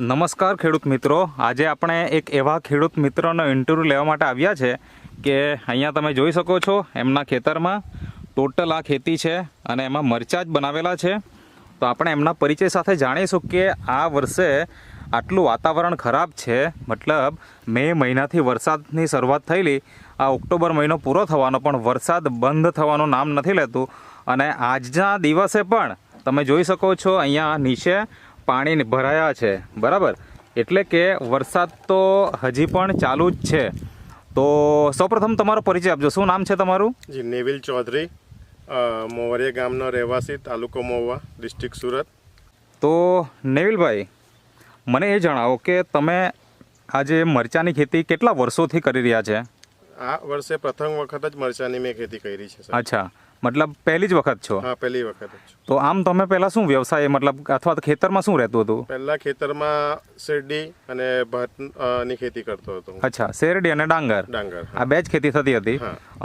નમસ્કાર ખેડૂત મિત્રો. આજે આપણે એક એવા ખેડૂત મિત્રનો ઇન્ટરવ્યૂ લેવા માટે આવ્યા છે કે અહીંયા તમે જોઈ શકો છો એમના ખેતરમાં ટોટલ આ ખેતી છે અને એમાં મરચાં જ બનાવેલા છે. તો આપણે એમના પરિચય સાથે જાણીશું કે આ વર્ષે આટલું વાતાવરણ ખરાબ છે. મતલબ મે મહિનાથી વરસાદની શરૂઆત થયેલી. આ ઓક્ટોબર મહિનો પૂરો થવાનો પણ વરસાદ બંધ થવાનું નામ નથી લેતું. અને આજના દિવસે પણ તમે જોઈ શકો છો અહીંયા નીચે પાણી ભરાયા છે. બરાબર? એટલે કે વરસાદ તો હજી પણ ચાલુ જ છે. તો સૌપ્રથમ તમારો પરિચય આપજો. શું નામ છે તમારું? જી નેવિલ ચૌધરી મોવરિયા ગામનો રહેવાસી તાલુકો મહુવા ડિસ્ટ્રિક્ટ સુરત. તો નેવિલભાઈ મને એ જણાવો કે તમે આજે મરચાની ખેતી કેટલા વર્ષોથી કરી રહ્યા છે? આ વર્ષે પ્રથમ વખત જ મરચાની મેં ખેતી કરી છે અચ્છા. મતલબ પહેલી જ વખત છો? હા પહેલી વખત જ તો આમ તમે પહેલા શું વ્યવસાય મતલબ અથવા તો ખેતરમાં શું રહેતું હતું? પહેલા ખેતરમાં શેરડી અને ભાતની ખેતી કરતો હતો અચ્છા શેરડી અને ડાંગર? ડાંગર આ બે જ ખેતી થતી હતી?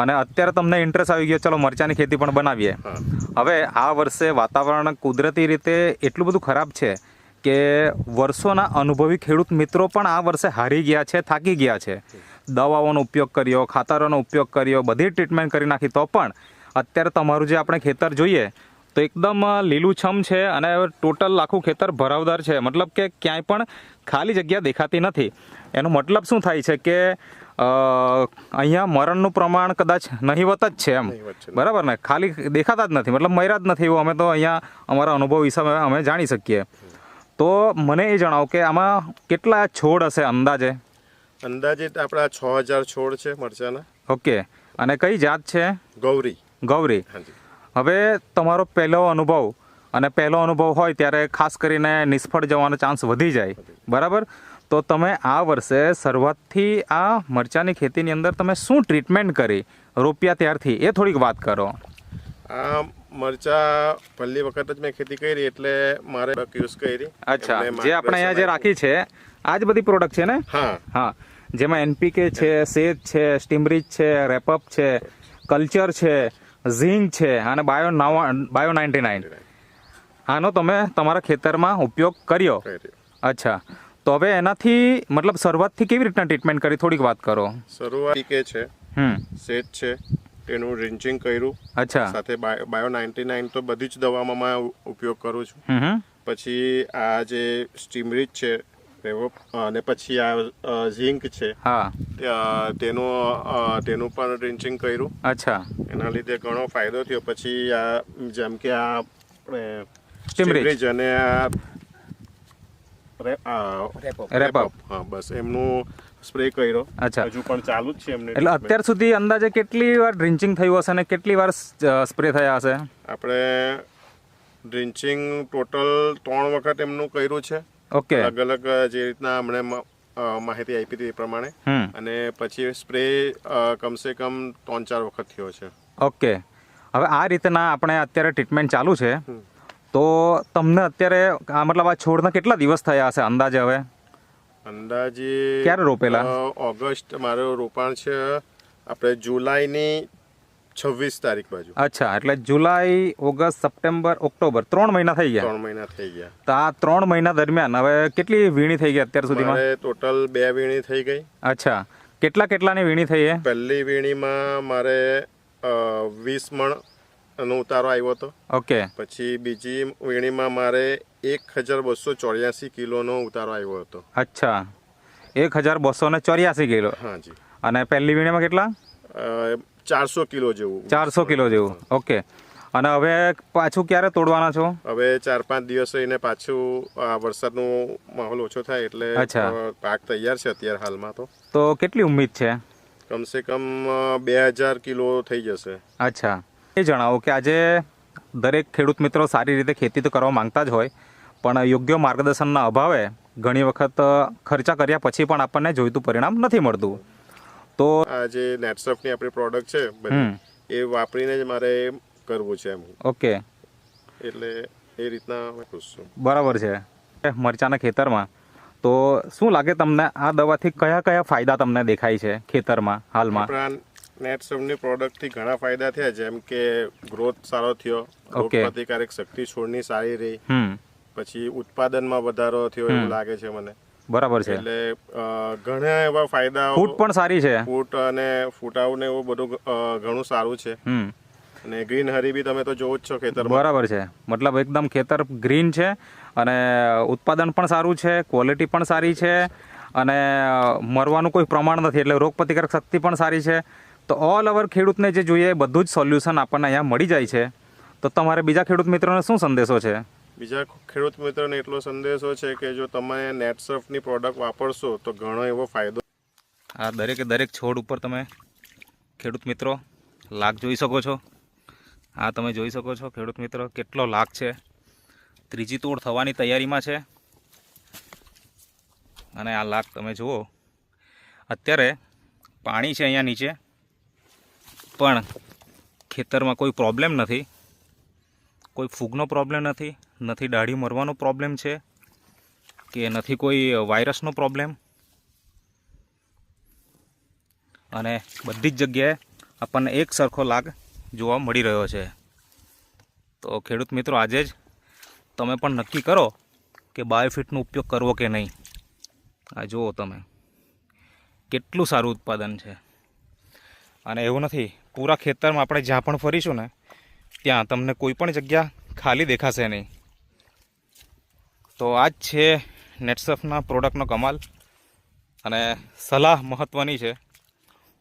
અને અત્યારે તમને ઇન્ટરેસ્ટ આવી ગયો ચલો મરચાની ખેતી પણ બનાવીએ. હવે આ વર્ષે વાતાવરણ કુદરતી રીતે એટલું બધું ખરાબ છે કે વર્ષોના અનુભવી ખેડૂત મિત્રો પણ આ વર્ષે હારી ગયા છે થાકી ગયા છે. દવાઓનો ઉપયોગ કર્યો ખાતરોનો ઉપયોગ કર્યો બધી ટ્રીટમેન્ટ કરી નાખી તો પણ અત્યારે તમારું જે આપણે ખેતર જોઈએ તો એકદમ લીલુંછમ છે અને ટોટલ આખું ખેતર ભરાવદાર છે. મતલબ કે ક્યાંય પણ ખાલી જગ્યા દેખાતી નથી. એનો મતલબ શું થાય છે કે અહીંયા મરણનું પ્રમાણ કદાચ નહીવત જ છે એમ. બરાબર ને? ખાલી દેખાતા જ નથી. મતલબ મર્યા જ નથી એવું અમે તો અહીંયા અમારા અનુભવ હિસાબે અમે જાણી શકીએ. તો મને એ જણાવો કે આમાં કેટલા છોડ હશે અંદાજે? અંદાજે આપણા છ હજાર છોડ છે મરચાના. ઓકે. અને કઈ જાત છે? ગૌરી. ગૌરી. હવે તમારો પહેલો અનુભવ અને પહેલો અનુભવ હોય ત્યારે ખાસ કરીને નિષ્ફળ જવાનો ચાન્સ વધી જાય. બરાબર? તો તમે આ વર્ષે શરૂઆતથી આ મરચાની ખેતીની અંદર તમે શું ટ્રીટમેન્ટ કરી? રોપિયા ત્યારથી. એ થોડીક વાત કરો. આ મરચા પહેલી વખત જ મેં ખેતી કરી એટલે મારે યુઝ કરી. અચ્છા. જે આપણે અહીંયા જે રાખી છે આ જ બધી પ્રોડક્ટ છે ને? હા. હા. જેમાં એનપીકે છે સેજ છે સ્ટીમરીજ છે રેપઅપ છે કલ્ચર છે ઝીંક છે અને બાયો નવા બાયો નાઇન્ટી નાઇન. આનો તમે તમારા ખેતરમાં ઉપયોગ કર્યો? અચ્છા. તો હવે એનાથી મતલબ શરૂઆતથી કેવી રીતના ટ્રીટમેન્ટ કરી? થોડીક વાત કરો. શરૂઆત કે છે. હમ. સેટ છે. તેનું રિન્ચિંગ કર્યું. અચ્છા. સાથે બાયો નાઇન્ટી નાઇન તો બધી જ દવામાં ઉપયોગ કરું છું. પછી આ જે સ્ટીમરીચ છે રેવો અને પછી આ ઝિંક છે. હા. તેનું તેનું પણ ડ્રિન્ચિંગ કર્યું. અચ્છા. એના લીધે ઘણો ફાયદો થયો. પછી આ જેમ કે આ. Steamridge અને આ રે- આ Wrap હા બસ એમનું સ્પ્રે કર્યો. અચ્છા. હજુ પણ ચાલુ જ છે એમને એટલે અત્યાર સુધી અંદાજે કેટલી વાર ડ્રિન્ચિંગ થયું હશે અને કેટલી વાર સ્પ્રે થયા હશે? આપણે ડ્રિન્ચિંગ ટોટલ ત્રણ વખત એમનું કર્યું છે. ઓકે. અલગ અલગ જે રીતના હમણાં માહિતી આપી હતી એ પ્રમાણે. અને પછી સ્પ્રે કમસે કમ ત્રણ ચાર વખત થયો છે. ઓકે. હવે આ રીતના આપણે અત્યારે ટ્રીટમેન્ટ ચાલુ છે. તો તમને અત્યારે આ મતલબ આ છોડના કેટલા દિવસ થયા હશે અંદાજે હવે? અંદાજે ક્યારે રોપેલા? ઓગસ્ટ મારું રોપાણ છે આપણે જુલાઈની છવ્વીસ તારીખ બાજુ. અચ્છા એટલે જુલાઈ ઓગસ્ટ સપ્ટેમ્બર ઓક્ટોબર ત્રણ મહિના થઈ ગયા? ત્રણ મહિના થઈ ગયા. તો આ ત્રણ મહિના દરમિયાન હવે કેટલી વીણી થઈ ગઈ અત્યાર સુધીમાં? ટોટલ બે વીણી થઈ ગઈ. અચ્છા કેટલા કેટલાની વીણી થઈ છે પહેલી વીણીમાં મારે વીસ મણ નો ઉતારો આવ્યો હતો. ઓકે. પછી બીજી વીણીમાં મારે એક હજાર બસો ચોર્યાસી કિલોનો ઉતારો આવ્યો હતો. અચ્છા એક હજાર બસો ને ચોર્યાસી કિલો. હાજી અને પહેલી વીણીમાં કેટલા? ચારસો કિલો જેવું. ચારસો કિલો જેવું. ઓકે. અને હવે પાછું ક્યારે તોડવાના છો? હવે ચાર પાંચ દિવસ રહીને પાછું વરસાદનું માહોલ ઓછો થાય એટલે. પાક તૈયાર છે અત્યારે હાલમાં તો. તો કેટલી ઉમ્મીદ છે? કમસે કમ બે હજાર કિલો થઈ જશે. અચ્છા. એ જણાવો કે આજે દરેક ખેડૂત મિત્રો સારી રીતે ખેતી તો કરવા માંગતા જ હોય પણ યોગ્ય માર્ગદર્શનના અભાવે ઘણી વખત ખર્ચા કર્યા પછી પણ આપણને જોઈતું પરિણામ નથી મળતું. તો આ જે નેટસફની આપણી પ્રોડક્ટ છે બધી એ વાપરીને જ મારે કરવું છે એમ. ઓકે. એટલે એ રીતના ખુશ છું. બરાબર છે. મરચાના ખેતરમાં. તો શું લાગે તમને આ દવાથી કયા કયા ફાયદા તમને દેખાય છે ખેતરમાં હાલમાં? આપણા નેટસફની પ્રોડક્ટથી ઘણા ફાયદા થયા જેમ કે ગ્રોથ સારો થયો રોગ. પ્રતિકારક શક્તિ છોડની સારી રહી પછી ઉત્પાદનમાં વધારો થયો એવું લાગે છે મને. બરાબર છે. એટલે ઘણા એવા ફાયદા ફૂટ પણ સારી છે. ફૂટ અને ફૂટાવ ને એવું બધું ઘણું સારું છે. હમ. અને ગ્રીન હરી બી તમે તો જોવો જ છો ખેતર બરાબર છે. મતલબ એકદમ ખેતર ગ્રીન છે અને ઉત્પાદન પણ સારું છે ક્વોલિટી પણ સારી છે અને મરવાનું કોઈ પ્રમાણ નથી એટલે રોગ પ્રતિકારક શક્તિ પણ સારી છે. તો ઓલ ઓવર ખેડૂતને જે જોઈએ બધું જ સોલ્યુશન આપણને અહીંયા મળી જાય છે. તો તમારે બીજા ખેડૂત મિત્રોને શું સંદેશો છે? બીજા ખેડૂત મિત્રોને એટલો સંદેશો છે કે જો તમે નેટસર્ફની પ્રોડક્ટ વાપરશો, તો ઘણો એવો ફાયદો. આ દરેકે દરેક છોડ ઉપર તમે ખેડૂત મિત્રો લાગ જોઈ શકો છો. આ તમે જોઈ શકો છો ખેડૂત મિત્રો કેટલો લાગ છે. ત્રીજી તોડ થવાની તૈયારીમાં છે. અને આ લાગ તમે જુઓ. અત્યારે પાણી છે અહીંયા નીચે, પણ ખેતરમાં કોઈ પ્રોબ્લેમ નથી. કોઈ ફૂગનો પ્રોબ્લેમ નથી. નથી દાઢી મરવાનો પ્રોબ્લેમ છે? કે નથી કોઈ વાયરસનો પ્રોબ્લેમ અને બધી જ જગ્યાએ આપણને એક સરખો લાગ જોવા મળી રહ્યો છે. તો ખેડૂત મિત્રો, આજે જ તમે પણ નક્કી કરો કે બાયોફિટનો ઉપયોગ કરવો કે નહીં? આ જુઓ તમે. કેટલું સારું ઉત્પાદન છે. અને એવું નથી, પૂરા ખેતરમાં આપણે જ્યાં પણ ફરીશું ને, ત્યાં તમને કોઈ પણ જગ્યા ખાલી દેખાશે નહીં. તો આ જ છે નેટસફના પ્રોડક્ટનો કમાલ અને સલાહ મહત્ત્વની છે.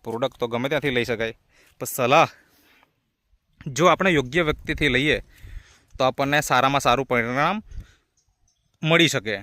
પ્રોડક્ટ તો ગમે ત્યાંથી લઈ શકાય, પણ સલાહ જો આપણે યોગ્ય વ્યક્તિથી લઈએ તો આપણને સારામાં સારું પરિણામ મળી શકે.